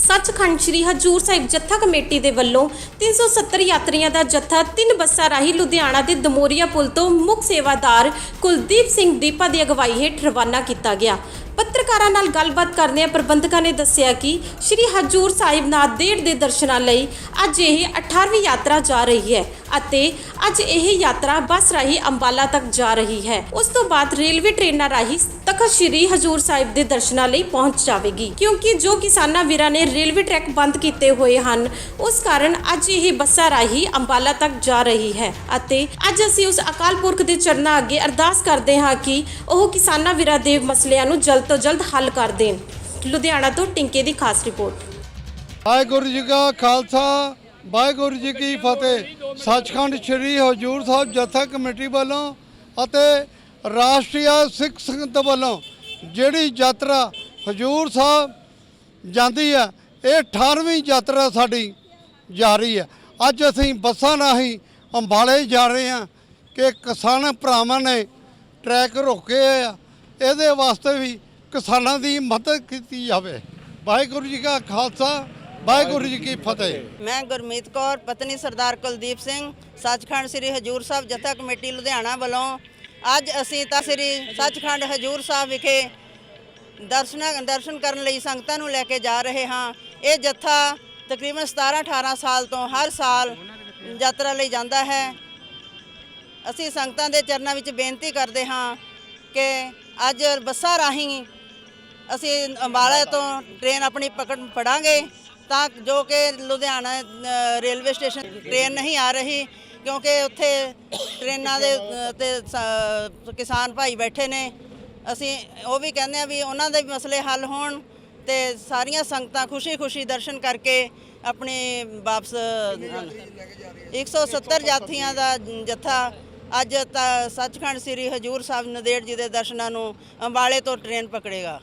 ਸੱਚਖੰਡ ਸ੍ਰੀ ਹਜੂਰ ਸਾਹਿਬ ਜੱਥਾ ਕਮੇਟੀ ਦੇ ਵੱਲੋਂ 370 ਯਾਤਰੀਆਂ ਦਾ ਜੱਥਾ, ਤਿੰਨ ਬੱਸਾਂ ਰਾਹੀਂ ਲੁਧਿਆਣਾ ਦੇ ਦਮੋਰੀਆ ਪੁਲ ਤੋਂ ਮੁੱਖ ਸੇਵਾਦਾਰ ਕੁਲਦੀਪ ਸਿੰਘ ਦੀਪਾ ਦੀ ਅਗਵਾਈ ਹੇਠ ਰਵਾਨਾ ਕੀਤਾ ਗਿਆ। ਪੱਤਰਕਾਰਾਂ ਨਾਲ ਗੱਲਬਾਤ ਕਰਦਿਆਂ ਪ੍ਰਬੰਧਕਾਂ ਨੇ ਦੱਸਿਆ ਕਿ ਸ੍ਰੀ ਹਜੂਰ ਸਾਹਿਬ ਨਾਂਦੇੜ ਦੇ ਦਰਸ਼ਨਾਂ ਲਈ ਅੱਜ ਇਹ 18ਵੀਂ ਯਾਤਰਾ ਜਾ ਰਹੀ ਹੈ ਅਤੇ ਅੱਜ ਇਹ ਯਾਤਰਾ ਬੱਸ ਰਾਹੀਂ ਅੰਬਾਲਾ ਤੱਕ ਜਾ ਰਹੀ ਹੈ। ਉਸ ਤੋਂ ਬਾਅਦ ਰੇਲਵੇ ਟ੍ਰੇਨਾਂ ਰਾਹੀਂ ਤਖਤ ਸ੍ਰੀ ਹਜੂਰ ਸਾਹਿਬ ਦੇ ਦਰਸ਼ਨਾਂ ਲਈ ਪਹੁੰਚ ਜਾਵੇਗੀ। ਕਿਉਂਕਿ ਜੋ ਕਿਸਾਨਾਂ ਵੀਰਾਂ ਨੇ ਰੇਲਵੇ ਟਰੈਕ ਬੰਦ ਕੀਤੇ ਹੋਏ ਹਨ, ਉਸ ਕਾਰਨ ਅੱਜ ਇਹ ਬੱਸਾਂ ਰਾਹੀਂ ਅੰਬਾਲਾ ਤੱਕ ਜਾ ਰਹੀ ਹੈ ਅਤੇ ਅੱਜ ਅਸੀਂ ਉਸ ਅਕਾਲ ਪੁਰਖ ਦੇ ਚਰਨਾਂ ਅੱਗੇ ਅਰਦਾਸ ਕਰਦੇ ਹਾਂ ਕਿ ਉਹ ਕਿਸਾਨਾਂ ਵੀਰਾਂ ਦੇ ਮਸਲਿਆਂ ਨੂੰ ਜਲਦ ਤੋਂ ਜਲਦ ਹੱਲ ਕਰ ਦੇਣ। ਲੁਧਿਆਣਾ ਤੋਂ ਟਿੰਕੇ ਦੀ ਖਾਸ ਰਿਪੋਰਟ। ਵਾਹਿਗੁਰੂ ਜੀ ਕਾ ਖਾਲਸਾ, ਵਾਹਿਗੁਰੂ ਜੀ ਕੀ ਫਤਿਹ। ਸੱਚਖੰਡ ਸ੍ਰੀ ਹਜੂਰ ਸਾਹਿਬ ਜਥਾ ਕਮੇਟੀ ਵੱਲੋਂ ਅਤੇ ਰਾਸ਼ਟਰੀ ਸਿੱਖ ਸੰਗਤ ਵੱਲੋਂ ਜਿਹੜੀ ਯਾਤਰਾ ਹਜੂਰ ਸਾਹਿਬ ਜਾਂਦੀ ਹੈ ਇਹ 18ਵੀਂ ਯਾਤਰਾ ਸਾਡੀ ਜਾ ਰਹੀ ਹੈ ਅੱਜ ਅਸੀਂ ਬੱਸਾਂ ਰਾਹੀਂ ਅੰਬਾਲੇ ਜਾ ਰਹੇ ਹਾਂ ਕਿ ਕਿਸਾਨ ਭਰਾਵਾਂ ਨੇ ਟਰੈਕ ਰੋਕੇ ਆ। ਇਹਦੇ ਵਾਸਤੇ ਵੀ ਕਿਸਾਨਾਂ ਦੀ ਮਦਦ ਕੀਤੀ ਜਾਵੇ। ਵਾਹਿਗੁਰੂ ਜੀ ਕਾ ਖਾਲਸਾ, ਵਾਹਿਗੁਰੂ ਜੀ ਕੀ ਫਤਿਹ। ਮੈਂ ਗੁਰਮੀਤ ਕੌਰ, ਪਤਨੀ ਸਰਦਾਰ ਕੁਲਦੀਪ ਸਿੰਘ, ਸੱਚਖੰਡ ਸ੍ਰੀ ਹਜੂਰ ਸਾਹਿਬ ਜਥਾ ਕਮੇਟੀ ਲੁਧਿਆਣਾ ਵੱਲੋਂ ਅੱਜ ਅਸੀਂ ਤਾਂ ਸ੍ਰੀ ਸੱਚਖੰਡ ਹਜੂਰ ਸਾਹਿਬ ਵਿਖੇ ਦਰਸ਼ਨ ਦਰਸ਼ਨ ਕਰਨ ਲਈ ਸੰਗਤਾਂ ਨੂੰ ਲੈ ਕੇ ਜਾ ਰਹੇ ਹਾਂ। ਇਹ ਜਥਾ ਤਕਰੀਬਨ 17 18 ਸਾਲ ਤੋਂ ਹਰ ਸਾਲ ਯਾਤਰਾ ਲਈ ਜਾਂਦਾ ਹੈ। ਅਸੀਂ ਸੰਗਤਾਂ ਦੇ ਚਰਨਾਂ ਵਿੱਚ ਬੇਨਤੀ ਕਰਦੇ ਹਾਂ ਕਿ ਅੱਜ ਬੱਸਾਂ ਰਾਹੀਂ ਅਸੀਂ ਅੰਬਾਲਾ ਤੋਂ ਟ੍ਰੇਨ ਆਪਣੀ ਪਕੜ ਫੜਾਂਗੇ ਤਾਂ ਜੋ ਕਿ ਲੁਧਿਆਣਾ ਰੇਲਵੇ ਸਟੇਸ਼ਨ ਟ੍ਰੇਨ ਨਹੀਂ ਆ ਰਹੀ ਕਿਉਂਕਿ ਉੱਥੇ ਟ੍ਰੇਨਾਂ ਦੇ ਅ, ਤੇ ਕਿਸਾਨ ਭਾਈ ਬੈਠੇ ਨੇ। ਅਸੀਂ ਉਹ ਵੀ ਕਹਿੰਦੇ ਆ ਵੀ ਉਹਨਾਂ ਦੇ ਵੀ ਮਸਲੇ ਹੱਲ ਹੋਣ ਤੇ ਸਾਰੀਆਂ ਸੰਗਤਾਂ ਖੁਸ਼ੀ-ਖੁਸ਼ੀ ਦਰਸ਼ਨ ਕਰਕੇ ਆਪਣੇ ਵਾਪਸ 170 ਜਾਤੀਆਂ ਦਾ ਜੱਥਾ ਅੱਜ ਤਾਂ ਸੱਚਖੰਡ ਸ੍ਰੀ ਹਜੂਰ ਸਾਹਿਬ ਨੰਦੇੜ ਜੀ ਦੇ ਦਰਸ਼ਨਾਂ ਨੂੰ ਅੰਬਾਲੇ ਤੋਂ ਟ੍ਰੇਨ ਪਕੜੇਗਾ।